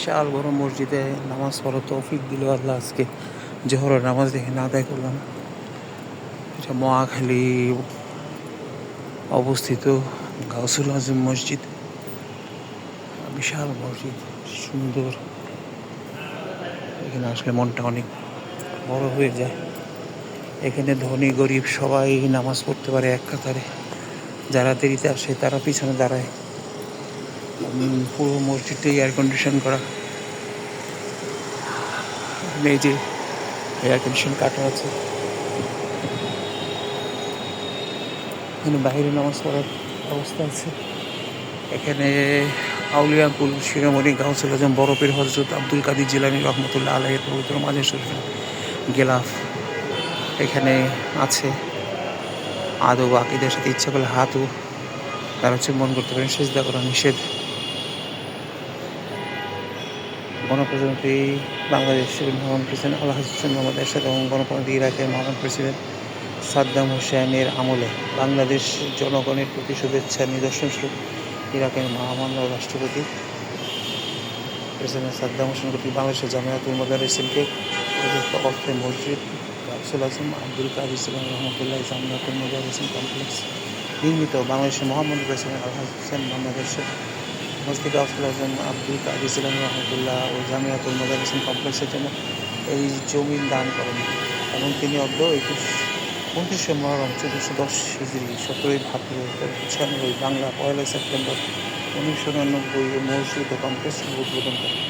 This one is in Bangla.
বিশাল বড় মসজিদে নামাজ পড়া তৌফিক দিল আল্লাহ আজকে। জোহরের নামাজ দেখে না আদায় করলাম। এটা মহাখালী অবস্থিত গাউসুল আজম মসজিদ। বিশাল মসজিদ, সুন্দর। এখানে আসলে মনটা অনেক বড় হয়ে যায়। এখানে ধনী, গরিব সবাই নামাজ পড়তে পারে এক কাতারে। যারা দেরিতে আসে তারা পিছনে দাঁড়ায়। পুরো মসজিদটাই এয়ার কন্ডিশন করা। এই যে এয়ার কন্ডিশন কাটা আছে। এখানে বাইরে নামাজ পড়ার অবস্থা আছে। এখানে আউলিয়াপুর শিরোমণি গাউসুল আজম বরফের হজরত আব্দুল কাদির জিলানি রহমতুল্লাহ আলাইয়ের পবিত্র মাঝে শরীফ গেলাফ এখানে আছে। আদৌ বাকিদের সাথে ইচ্ছা করলে হাতও তারা চুম্বন করতে পারেন, সেজদা করা নিষেধ। গণপ্রজাতন্ত্রী বাংলাদেশের মহান প্রেসিডেন্ট আল্লাহ হাসান মোহাম্মদ এরশাদ এবং গণপ্রজাতন্ত্রী ইরাকের মহান প্রেসিডেন্ট সাদ্দাম হোসেনের আমলে বাংলাদেশ জনগণের প্রতি শুভেচ্ছা, নিদর্শন স্বরূপ ইরাকের মহামান্য রাষ্ট্রপতি প্রেসিডেন্ট সাদ্দাম হোসেন কর্তৃক বাংলাদেশের জামিয়াতুল মাদারিসিলকে প্রদত্ত অর্থে মসজিদ গাউসুল আজম আব্দুল কাদের ইসলাম রহমতুল্লাহ জামিয়াতুল মাদারিসিল কমপ্লেক্স নির্মিত বাংলাদেশের মহামান্য প্রেসিডেন্ট আল্লাহ হোসেন বাংলাদেশের মসজিদ গাউসুল আজম আব্দুল কাজী ইসলাম রহমতুল্লাহ ও জামিয়াতুল মাদারিসিল কমপ্লেক্সের জন্য এই জমিন দান করেন এবং তিনি অর্ধ একুশ উনত্রিশে মহরম চোদ্দশো দশ হিজড়ি সতেরোই ভাদ্র ছিয়ানব্বই বাংলা পয়লা সেপ্টেম্বর উনিশশো নিরানব্বই মসজিদ ও কমপ্লেক্স উদ্বোধন করেন।